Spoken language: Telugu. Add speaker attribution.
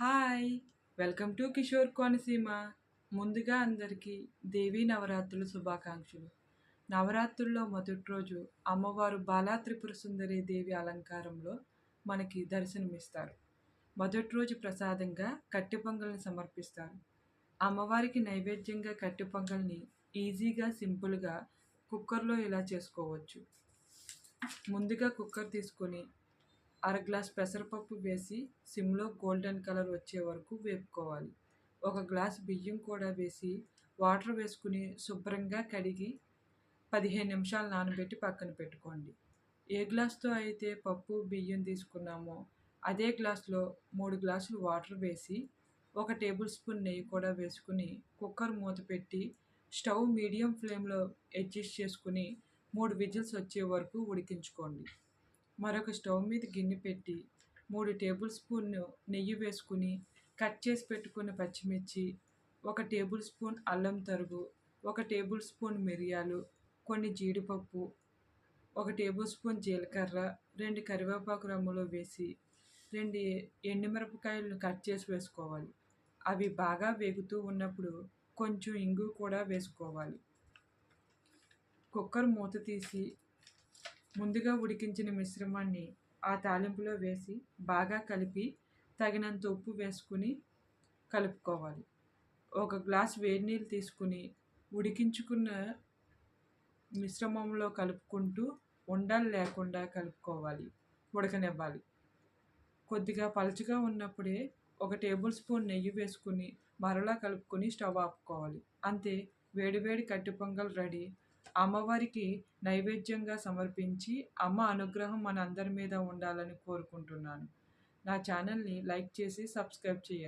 Speaker 1: Hi welcome to Kishore Konaseema. ముందుగా అందరికీ దేవీ నవరాత్రుల శుభాకాంక్షలు. నవరాత్రుల్లో మొదటి రోజు అమ్మవారు బాలా త్రిపుర సుందరి దేవి అలంకారంలో మనకి దర్శనమిస్తారు. మొదటి రోజు ప్రసాదంగా కట్టి పొంగల్ని సమర్పిస్తారు. అమ్మవారికి నైవేద్యంగా కట్టి పొంగల్ని ఈజీగా సింపుల్గా కుక్కర్లో ఇలా చేసుకోవచ్చు. ముందుగా కుక్కర్ తీసుకొని అర గ్లాస్ పెసరపప్పు వేసి సిమ్లో గోల్డెన్ కలర్ వచ్చే వరకు వేపుకోవాలి. ఒక గ్లాస్ బియ్యం కూడా వేసి వాటర్ వేసుకుని శుభ్రంగా కడిగి పదిహేను నిమిషాలు నానబెట్టి పక్కన పెట్టుకోండి. ఏ గ్లాస్తో అయితే పప్పు బియ్యం తీసుకున్నామో అదే గ్లాస్లో మూడు గ్లాసులు వాటర్ వేసి ఒక టేబుల్ స్పూన్ నెయ్యి కూడా వేసుకుని కుక్కర్ మూత పెట్టి స్టవ్ మీడియం ఫ్లేమ్లో అడ్జస్ట్ చేసుకుని మూడు విజిల్స్ వచ్చే వరకు ఉడికించుకోండి. మరొక స్టవ్ మీద గిన్నె పెట్టి మూడు టేబుల్ స్పూన్ నెయ్యి వేసుకుని కట్ చేసి పెట్టుకున్న పచ్చిమిర్చి ఒక టేబుల్ స్పూన్ అల్లం తరుగు ఒక టేబుల్ స్పూన్ మిరియాలు కొన్ని జీడిపప్పు ఒక టేబుల్ స్పూన్ జీలకర్ర రెండు కరివేపాకు రమ్ములో వేసి రెండు ఎండుమిరపకాయలను కట్ చేసి వేసుకోవాలి. అవి బాగా వేగుతూ ఉన్నప్పుడు కొంచెం ఇంగు కూడా వేసుకోవాలి. కుక్కర్ మూత తీసి ముందుగా ఉడికించిన మిశ్రమాన్ని ఆ తాలింపులో వేసి బాగా కలిపి తగినంత ఉప్పు వేసుకుని కలుపుకోవాలి. ఒక గ్లాస్ వేడి నీళ్ళు తీసుకుని ఉడికించుకున్న మిశ్రమంలో కలుపుకుంటూ ఉండలు లేకుండా కలుపుకోవాలి. ఉడకనివ్వాలి. కొద్దిగా పలుచగా ఉన్నప్పుడే ఒక టేబుల్ స్పూన్ నెయ్యి వేసుకుని మరలా కలుపుకొని స్టవ్ ఆపుకోవాలి. అంతే వేడివేడి కట్టి పొంగల్ రెడీ. అమ్మవారికి నైవేద్యంగా సమర్పించి అమ్మ అనుగ్రహం మన అందరి మీద ఉండాలని కోరుకుంటున్నాను. నా ఛానల్ని లైక్ చేసి సబ్స్క్రైబ్ చేయండి.